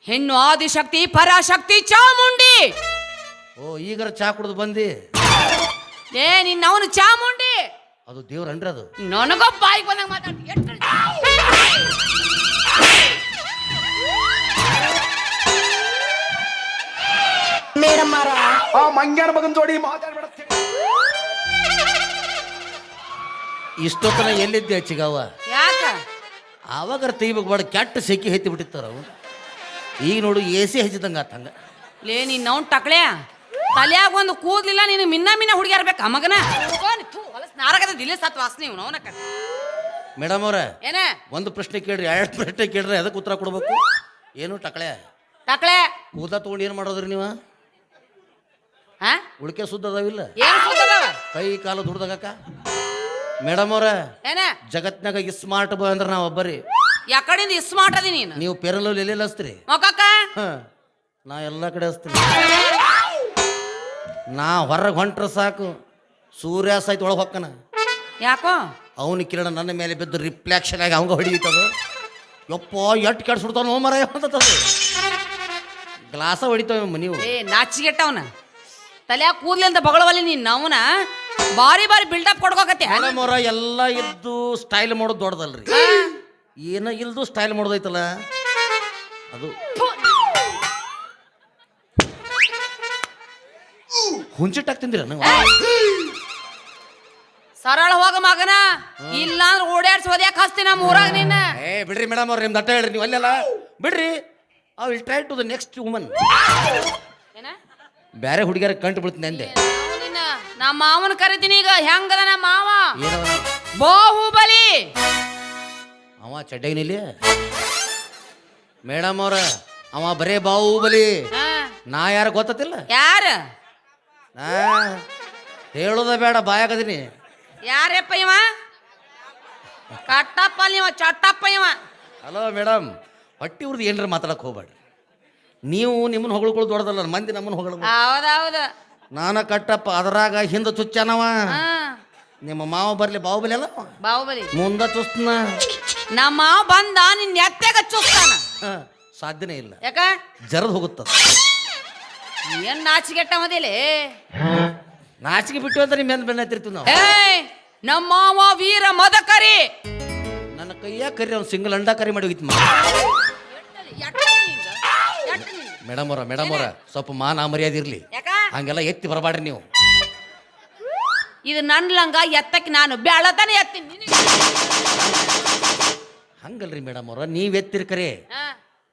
Speaker 2: ಹೆಣ್ಣು ಆದಿಶಕ್ತಿ ಪರಾಶಕ್ತಿ ಚಾಮುಂಡಿ.
Speaker 1: ಓ ಈಗರ ಚಾ ಕುಡಿದು ಬಂದಿ?
Speaker 2: ಏ ನಿನ್ನ ಅವನು ಚಾಮುಂಡಿ.
Speaker 1: ಅದು ದೇವ್ರನ್ರಿ ಅದು.
Speaker 2: ನನಗೊಬ್ಬ ಬಾಯಿಗೆ ಬಂದಂಗೆ ಮಾತಾಡ್ತಿ.
Speaker 4: ಆ ಮಂಗ್ಯಾನ ಮಗನ್ ಜೋಡಿ ಮಾತಾಡ್ಬೇಡ
Speaker 1: ಇಷ್ಟೊತ್ತನ ಎಲ್ಲಿದ್ದೆ ಚಿಗವ್ವ?
Speaker 2: ಯಾಕ?
Speaker 1: ಅವಾಗರ ತೆಗಿಬೇಕು ಬೇಡ ಕೆಟ್ಟ ಸೆಕಿ ಹೆತ್ತಿ ಬಿಟ್ಟಿತ್ತಾರ ಅವು ಈಗ ನೋಡು ಎ ಸಿ ಹಚ್ಚಿದಂಗ ಆತಂಗ
Speaker 2: ಲೇ ನೀನ್ ಅವ್ನು ಟಕಳೆ ತಲೆಯಾಗ ಒಂದು ಕೂದ್ಲಿಲ್ಲ ನೀನು ಮಿನ್ನ ಮಿನ್ನ ಹುಡುಗಿಯರ್ ಬೇಕಾ ಮಗನ? ಹೊಲಸ್ ನಾರಗದ ದಿಲ್ಲ ಸತ್ ವಾಸನೆ ಇವ್ನು ಅವನ
Speaker 1: ಮೇಡಮ್ ಅವ್ರ
Speaker 2: ಏನ?
Speaker 1: ಒಂದು ಪ್ರಶ್ನೆ ಕೇಳ್ರಿ ಎರಡು ಪ್ರಶ್ನೆ ಕೇಳ್ರಿ ಅದಕ್ಕೆ ಉತ್ತರ ಕೊಡ್ಬೇಕು. ಏನು ಟಕಳೆ
Speaker 2: ಟಕ್ಳೆ
Speaker 1: ಕೂದ ತಗೊಂಡು ಏನು ಮಾಡೋದ್ರಿ ನೀವು?
Speaker 2: ಹಾ
Speaker 1: ಉಳಿಕೆ ಸುದ್ದ ಅದಾವಿಲ್ಲ
Speaker 2: ಏನ್ ಕೂದಲವ
Speaker 1: ಕೈ ಕಾಲು ದುಡ್ದಾಗಕ್ಕ ಮೇಡಮ್ ಅವ್ರ
Speaker 2: ಏನ?
Speaker 1: ಜಗತ್ನಾಗ ಸ್ಮಾರ್ಟ್ ಬಾಯ್ ಅಂದ್ರೆ ನಾವು ಒಬ್ಬರಿ.
Speaker 2: ಯಾಕಡಿಂದ ಇಸ್ ಅದಿ ನೀನು?
Speaker 1: ನೀವು ಪೆರಲಲ್ಲಿ ಎಲ್ಲೆಲ್ಲ ಹಚ್ತೀರಿ?
Speaker 2: ಮೊಕಕ್ಕ
Speaker 1: ಹ ನಾ ಎಲ್ಲ ಕಡೆ ಹಚ್ತೀನಿ. ನಾ ಹೊರಗೆ ಹೊಂಟ್ರೆ ಸಾಕು. ಸೂರ್ಯ ಸಹಿತ ಒಳಗೆ ಹೊಕ್ಕನ.
Speaker 2: ಯಾಕೋ?
Speaker 1: ಅವನ ಕಿರಣ ನನ್ನ ಮೇಲೆ ಬಿದ್ದು ರಿಫ್ಲೆಕ್ಷನ್ ಆಗಿ ಅವಂಗ ಹೊಡಿತದ. ಯಪ್ಪ ಎಟ್ ಕೆಡ್ಸ್ಬಿಡ್ತಾವ ಮರ ಅಂತದ ಗ್ಲಾಸ ಹೊಡಿತಾವ ನೀವು
Speaker 2: ಏ ನಾಚಿಗೆಟ್ಟವನ. ತಲೆಯ ಕೂದ್ಲಿಂದ ಬಗಳವಲ್ಲಿ ನೀನ್ ಅವನ ಬಾರಿ ಬಾರಿ ಬಿಲ್ಡಪ್ ಕೊಡ್ಕೋಕತ್ತೆ.
Speaker 1: ಮರ ಎಲ್ಲ ಇದ್ದು ಸ್ಟೈಲ್ ಮಾಡೋದು ದೊಡ್ಡದಲ್ರಿ. ಏನ ಇಲ್ದು ಸ್ಟೈಲ್ ಮಾಡೋದೈತಲ್ಲ? ಅದು. ಹುಂಚಿಟ್ಟಾಕ್ ತಿಂದಿರ
Speaker 2: ಸರಳ ಹೋಗ ಮಗನ. ಇಲ್ಲ ಅಂದ್ರೆ ಓಡಾಡ್ಸಿ ಹೋದ್ಯಾಕ ಹಸ್ತಿ ನಮ್ಮ ಊರಾಗ ನಿನ್ನ?
Speaker 1: ಏ ಬಿಡ್ರಿ ಮೇಡಮ್ ಅವ್ರ ನಿಮ್ದು ಅಟ್ಟ ಹೇಳ್ರಿ ನೀವು ಅಲ್ಲೆಲ್ಲ. ಬಿಡ್ರಿ I will try to the next woman
Speaker 2: ಏನ?
Speaker 1: ಬೇರೆ ಹುಡುಗಿಯರ ಕಂಡು ಬಿಡ್ತೀನಿ ಅಂದೆ.
Speaker 2: ನಮ್ಮ ಮಾವನ ಕರಿತೀನಿ ಈಗ. ಹೆಂಗದ ನಮ್ಮ ಮಾವ? ಬಾಹುಬಲಿ.
Speaker 1: ಅವ ಚಡ್ಡೈನಿಲ್ಲಿ ಮೇಡಮ್ ಅವ್ರ ಅವ ಬರೇ ಬಾಹುಬಲಿ. ನಾ ಯಾರು ಗೊತ್ತಿಲ್ಲ
Speaker 2: ಯಾರ?
Speaker 1: ನಾ ಹೇಳೋದ ಬೇಡ ಬಾಯಾಗದಿನಿ.
Speaker 2: ಯಾರಪ್ಪ ಇವ? ಕಟ್ಟಪ್ಪ ನೀವ ಚಟ್ಟಪ್ಪ ಇವ?
Speaker 1: ಹಲೋ ಮೇಡಮ್ ಹೊಟ್ಟಿ ಉರ್ದು ಏನ್ರ ಮಾತಾಡಕ್ ಹೋಗ್ಬೇಡ ನೀವು ನಿಮ್ಮನ್ನ ಹೊಗಳ್ಕೊಳ್ಳೋದು ದೊಡ್ಡದಲ್ಲ ಮಂದಿ ನಮ್ಮನ್ನ ಹೊಗಳ
Speaker 2: ಹೌದೌದು.
Speaker 1: ನಾನು ಕಟ್ಟಪ್ಪ ಅದರಾಗ ಹಿಂದೆ ಚುಚ್ಚನವ. ನಿಮ್ಮ ಮಾವ ಬರ್ಲಿ ಬಾಹುಬಲಿ ಅಲ್ಲ
Speaker 2: ಬಾಹುಬಲಿ.
Speaker 1: ಮುಂದ ಚುಸ್ತನ
Speaker 2: ನಮ್ಮ ಮಾವ ಬಂದ ನಿನ್ನ ಎತ್ತೆಗ ಚುಸ್ತಾನ
Speaker 1: ಹ, ಸಾಧ್ಯನೇ ಇಲ್ಲ.
Speaker 2: ಯಾಕ?
Speaker 1: ಜರದ್ ಹೋಗುತ್ತ.
Speaker 2: ಏನ್ ನಾಚಿಗೆಟ್ಟ ಮದಿಲಿ?
Speaker 1: ನಾಚಿಕೆ ಬಿಟ್ಟು ಅಂತ ನಿಮ್ಮ ಬೆನ್ನ ಹತ್ತಿರ್ತೀವಿ ನಾವು?
Speaker 2: ಏಯ್ ನಮ್ಮ ಮಾವ ವೀರ ಮದಕರಿ.
Speaker 1: ನನ್ನ ಕೈಯ ಕರಿ ಅವ್ನು ಸಿಂಗಲ್ ಅಂಡ ಕರಿ ಮಾಡಿ ಹೋಗಿತ್ತು ಮೇಡಮ್ ಅವರ ಮೇಡಮ್ ಅವರ ಸ್ವಲ್ಪ ಮಾನ ಮರ್ಯಾದೆ ಇರ್ಲಿ.
Speaker 2: ಯಾಕ?
Speaker 1: ಹಂಗೆಲ್ಲ ಎತ್ತಿ ಬರಬಾಡ್ರಿ ನೀವು.
Speaker 2: ಇದು ನನ್ನ ಲಂಗ ಎತ್ತಕ್ಕೆ ನಾನು ಬೆಳತನ ಎತ್ತೀನಿ. ನಿನಗೆ.
Speaker 1: ಹಂಗಲ್ರಿ ಮೇಡಮ್ ಅವ್ರ ನೀವ್ ಎತ್ತಿರ ಕರೆ.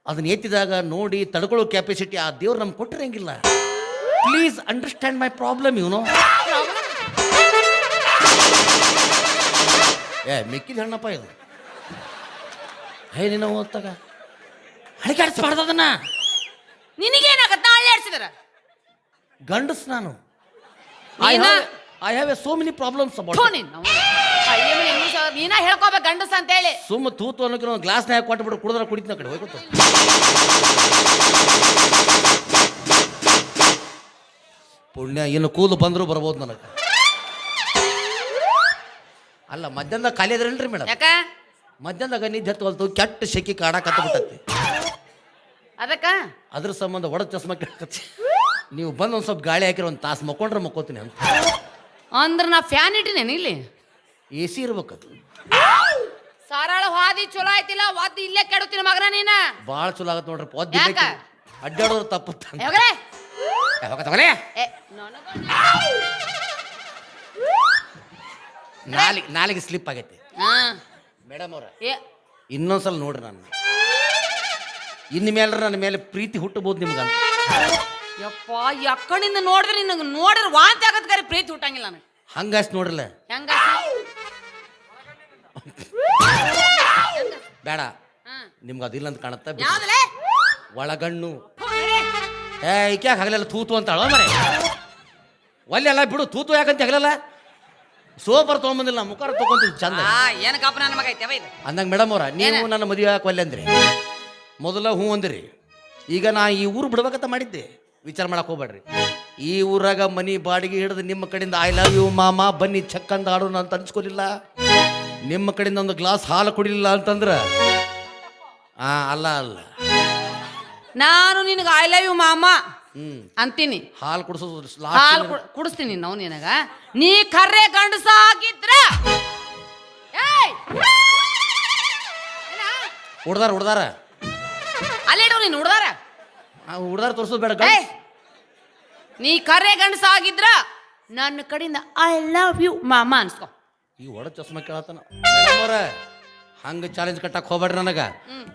Speaker 1: ಅದನ್ನ ಎತ್ತಿದಾಗ ನೋಡಿ ತಡ್ಕೊಳ್ಳೋ ಕೆಪಾಸಿಟಿ ಆ ದೇವ್ರು ನಮ್ಗೆ ಕೊಟ್ಟಿರಂಗಿಲ್ಲ ಪ್ಲೀಸ್ ಅಂಡರ್ಸ್ಟ್ಯಾಂಡ್ ಮೈ ಪ್ರಾಬ್ಲಮ್ ಇವನು ಏ ಮಿಕ್ಕಿದ ಹಣ್ಣಪ್ಪ ಇದು. ಹೇ ನಿನ್ನ ಓದ್ತಾಗ? ಹಣಿಕಾಡಿಸ್ಬಾರ್ದು ಅದನ್ನ.
Speaker 2: ನಿನಗೇನಾಗತ್ತ? ನಾ ಆಡ್ಸಿದಾರ
Speaker 1: ಗಂಡಸ್ ನಾನು.
Speaker 2: ನೀನ-
Speaker 1: I have a so many problems about
Speaker 2: ಥು ನಿನ್ನ ಇಂಗ್ಲೀಷ್ ನೀನ ಹೇಳ್ಕೊಬೇಕು ಗಂಡಸ ಅಂತ ಹೇಳಿ.
Speaker 1: ಸುಮ್ಮ ತೂತು ಅನ್ನೋಕೆ ಕೊಟ್ಟು ಕೊಟ್ಬಿಟ್ಟು ಕುಡಿದ್ರೆ ಕುಡಿತ ಕಡೆ ಹೋಗುತ್ತೆ ಪುಣ್ಯ ಇನ್ನು ಕೂಲು ಬಂದರೂ ಬರ್ಬೋದು ನನಗೆ. ಅಲ್ಲ ಮಧ್ಯಾಹ್ನದಾಗ ಖಾಲಿ ಅದ್ರಲ್ರಿ ಮೇಡಮ್.
Speaker 2: ಯಾಕ?
Speaker 1: ಮಧ್ಯಾಹ್ನದಾಗ ನಿದ್ದೆ ಹೊಲ್ತು ಕೆಟ್ಟ ಶೆಕಿ ಕಾಡ ಕತ್ತಬಿಟ್ಟತಿ
Speaker 2: ಅದಕ್ಕ?
Speaker 1: ಅದ್ರ ಸಂಬಂಧ ಒಡ ಚಸ್ಮ ಕೇಳಕತ್ತಿ ನೀವು ಬಂದು ಒಂದು ಸ್ವಲ್ಪ ಗಾಳಿ ಹಾಕಿರೋ ಒಂದು ತಾಸು ಮಕ್ಕೊಂಡ್ರೆ ಮಕ್ಕೋತೀನಿ ಅಂತ.
Speaker 2: ಅಂದ್ರ ನಾ ಫ್ಯಾನ್ ಇಟ್ಟಿನೇನು ಇಲ್ಲಿ?
Speaker 1: ಎ ಸಿ ಇರ್ಬೇಕದು.
Speaker 2: ಸರಳ ಹಾದಿ ಚಲೋ ಆಯ್ತಿಲ್ಲ ಒದ್ದು ಇಲ್ಲೇ ಕೆಡುತ್ತೀನಿ ಮಗನ ನೀನ.
Speaker 1: ಭಾಳ ಚಲೋ ಆಗತ್ತೆ ನೋಡ್ರಿ ಒದ್ದು
Speaker 2: ಯಾಕ?
Speaker 1: ಅಡ್ಡಾಡೋರು ತಪ್ಪುತ್ತ
Speaker 2: ಹೋಗ್ರೆ
Speaker 1: ಯಾವಾಗ ತಗೊಳ್ಳಿ.
Speaker 2: ಏ ನನಗೂ
Speaker 1: ನಾಲಿಗೆ ನಾಲಿಗೆ ಸ್ಲಿಪ್ ಆಗೈತಿ.
Speaker 2: ಹಾ.
Speaker 1: ಮೇಡಮ್ ಅವ್ರ
Speaker 2: ಏ.
Speaker 1: ಇನ್ನೊಂದ್ಸಲ ನೋಡ್ರಿ ನಾನು ಇನ್ನು ಮೇಲೆ ನನ್ನ ಮೇಲೆ ಪ್ರೀತಿ ಹುಟ್ಟಬಹುದು ನಿಮ್ಗಂತ.
Speaker 2: ಯಪ್ಪ ಯಕ್ಕಣಿಂದ ನೋಡಿದ್ರೆ ನಿನಗೆ ನೋಡಿದ್ರೆ ವಾಂತಿ ಆಗತ್ ಕರೆ ಪ್ರೀತಿ ಹುಟ್ಟಂಗಿಲ್ಲ ನನಗೆ.
Speaker 1: ಹಂಗಾಸ್ ನೋಡ್ರಲ್ಲ?
Speaker 2: ಹೆಂಗ
Speaker 1: ಬೇಡ.
Speaker 2: ಹಾ.
Speaker 1: ನಿಮ್ಗೆ ಅದಿಲ್ಲ ಅಂತ ಕಾಣುತ್ತೆ? ಬಿಡಿ.
Speaker 2: ಯಾವ್ದಲೇ?
Speaker 1: ಒಳಗಣ್ಣು. ಏ ಈಕೆ ಹಗಲೆಲ್ಲ ತೂತು ಅಂತ ಅಳ ಮರೆ? ಒಲ್ಲೆಲ್ಲ ಬಿಡು ತೂತು ಯಾಕಂತ ಹಗಲಲ್ಲ? ಸೋಪರ್ ತೊಗೊಂಬಂದಿಲ್ಲ ಮುಖಾರ ತಗೊಂತೀವಿ ಚಂದ.
Speaker 2: ಆ ಏನ್ ಕಪ್ಪ ನನ್ನ ಮಗ ಐತೆ ಇದು
Speaker 1: ಅಂದಂಗ ಮೇಡಮ್ ಅವ್ರ ನೀವು ನನ್ನ ಮದುವೆ ಯಾಕೆ ಒಲ್ಲೆ ಅಂದ್ರಿ? ಮೊದಲ ಹ್ಞೂ ಅಂದ್ರಿ. ಈಗ ನಾ ಈ ಊರು ಬಿಡ್ಬೇಕಂತ ಮಾಡಿದ್ದೆ. ವಿಚಾರ ಮಾಡಕ್ ಹೋಗ್ಬೇಡ್ರಿ. ಈ ಊರಾಗ ಮನಿ ಬಾಡಿಗೆ ಹಿಡಿದು ನಿಮ್ಮ ಕಡೆಯಿಂದ ಐ ಲವ್ ಯು ಮಾಮ ಬನ್ನಿ ಚೆಕ್ ಅಂತ ಆಡೋಣ ಅಂತ ಅನ್ಸ್ಕೊಲಿಲ್ಲ? ನಿಮ್ಮ ಕಡೆಯಿಂದ ಒಂದು ಗ್ಲಾಸ್ ಹಾಲು ಕುಡಿಲಿಲ್ಲ ಅಂತಂದ್ರ? ಆ ಅಲ್ಲ ಅಲ್ಲ.
Speaker 2: ನಾನು ನಿನಗೆ ಐ ಲವ್ ಯು ಮಾಮ
Speaker 1: ಹ್ಮ್.
Speaker 2: ಅಂತೀನಿ.
Speaker 1: ಹಾಲು ಕುಡಿಸೋದು
Speaker 2: ಹಾಲು ಕುಡಿಸ್ತೀನಿ ನಾವು ನಿನಗ. ನೀ ಕರ್ರೆ ಗಂಡಸ ಆಗಿದ್ರ ಏಯ್! ಏನ?
Speaker 1: ಹುಡ್ದಾರ ಹುಡ್ದಾರ.
Speaker 2: ಅಲ್ಲಿಡು ನೀನು ಹುಡ್ದಾರ?
Speaker 1: ಹುಡ್ದಾರ ತೋರ್ಸೋದು ಬೇಡ!
Speaker 2: ನೀ ಕರೆ ಗಂಡಸ ಆಗಿದ್ರ ನನ್ನ ಕಡೆಯಿಂದ ಐ ಲವ್ ಯು ಮಾಮ ಅನ್ಸ್ಕೊ.
Speaker 1: ಈ ಒಡ ಚಸ್ಮ ಕೇಳತ್ತಾನ. ಅವ್ರ ಹಂಗ ಚಾಲೆಂಜ್ ಕಟ್ಟಕ್ ಹೋಗ್ಬೇಡ್ರಿ ನನಗ.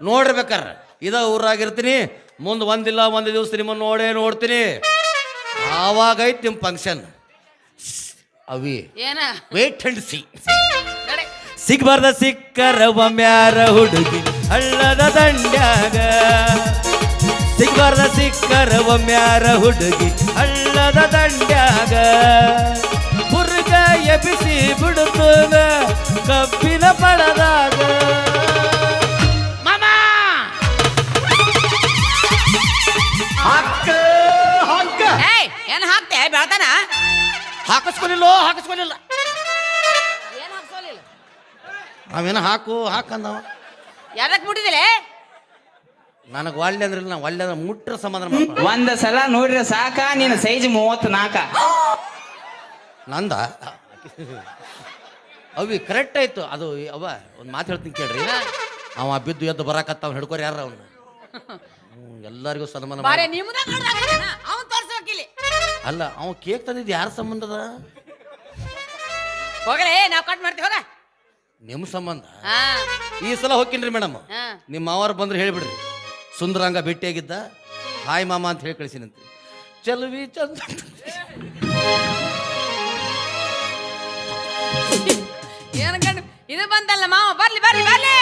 Speaker 1: ನೋಡ್ರಿ ಬೇಕಾರ ಇದ ಊರಾಗಿರ್ತೀನಿ ಮುಂದೆ ಒಂದಿಲ್ಲ ಒಂದು ದಿವಸ ನಿಮ್ಮ ನೋಡೇ ನೋಡ್ತೀನಿ. ಆವಾಗ ಐತಿ ನಿಮ್ಮ ಫಂಕ್ಷನ್ ಅವಿ.
Speaker 2: ಏನ?
Speaker 1: ವೇಟ್ ಅಂಡ್ ಸಿ
Speaker 2: ನಡೆ.
Speaker 1: ಸಿಗ್ಬಾರ್ದ ಸಿಕ್ಕರ ಒಮ್ಯಾರ ಹುಡುಗಿ ಹಳ್ಳದ ದಂಡ್ಯಾಗ. ಸಿಗ್ಬಾರ್ದ ಸಿಕ್ಕರ ಒಮ್ಮ್ಯಾರ ಹುಡುಗಿ ಹಳ್ಳದ ದಂಡ್ಯಾಗ. ಹುರ್ಗ ಎಬಿಸಿ ಬಿಡುತ್ತದ ಕಬ್ಬಿನ ಪಡದಾಗ ಮಾಮಾ!
Speaker 4: ಹಕ್ಕ ಹಕ್ಕ
Speaker 2: ಏಯ್ ಏನ್ ಹಾಕ್ತೆ? ಬೆಳತಾನ
Speaker 1: ಹಾಕಿಸ್ಕೊಲಿಲ್ಲ ಹಾಕಿಸ್ಕೊಲಿಲ್ಲ.
Speaker 2: ಏನ್ ಹಾಕ್ಸೋಲಿಲ್ಲ?
Speaker 1: ಅವೇನ ಹಾಕು ಹಾಕಂದವ
Speaker 2: ಯಾರಕ್ ಮುಟ್ಟಿದಿಲೆ
Speaker 1: ನನಗೆ ಒಳ್ಳೆ ಅಂದ್ರೆ ನಾ ಒಳ್ಳೆ ಅಂದ್ರೆ ಮುಟ್ರ ಸಮಾಧಾನ ಮಾಡ್ಕೊಳ್ಳ.
Speaker 5: ಒಂದ್ ಸಲ ನೋಡ್ರಿ ಸಾಕ ನಿನ್ನ ಸೈಜ್ ಮೂವತ್ ನಾಕ
Speaker 1: ನಂದ? ಅವಿ ಕರೆಕ್ಟ್ ಆಯ್ತು. ಅದು ಅವ ಒಂದು ಮಾತು ಹೇಳ್ತೀನಿ ಕೇಳ್ರಿ. ಅವ ಬಿದ್ದು ಎದ್ದು ಬರಾಕತ್ತಾವ ಹಿಡ್ಕೋರಿ ಯಾರ ಅವನು? ಎಲ್ಲರಿಗೂ ಸನ್ಮಾನ
Speaker 2: ಬಾರೆ
Speaker 1: ಮಾಡಿ.
Speaker 2: ನಿಮ್ದ ಅವ್ನ್ ತೋರ್ಸ್ಬೇಕಿಲ್ಲಿ
Speaker 1: ಅಲ್ಲ ಅವ ಕೇಕ್ ತಂದಿದ್ದು ಯಾರ ಸಂಬಂಧದ
Speaker 2: ಹೋಗಲೇ ನಾವ್ ಕಟ್ ಮಾಡ್ತೀವಿ ಹೋಗ.
Speaker 1: ನಿಮ್ಮ ಸಂಬಂಧ?
Speaker 2: ಹಾ.
Speaker 1: ಈ ಸಲ ಹೋಗ್ತೀನಿ ಮೇಡಮ್.
Speaker 2: ಹಾ.
Speaker 1: ನಿಮ್ಮ ಮಾವಾರ ಬಂದ್ರೆ ಹೇಳ್ಬಿಡ್ರಿ. ಸುಂದರಾಂಗ ಭೇಟಿಯಾಗಿದ್ದ. ಹಾಯ್ ಮಾಮ ಅಂತ ಹೇಳಿ ಕಳಿಸಿನಂತೆ. ಚಲವಿ ಚಂದ.
Speaker 2: ಏನ್ ಕಂಡು ಇದು ಬಂದಲ್ಲ ಮಾವ? ಬರ್ಲಿ ಬರ್ಲಿ ಬರ್ಲಿ.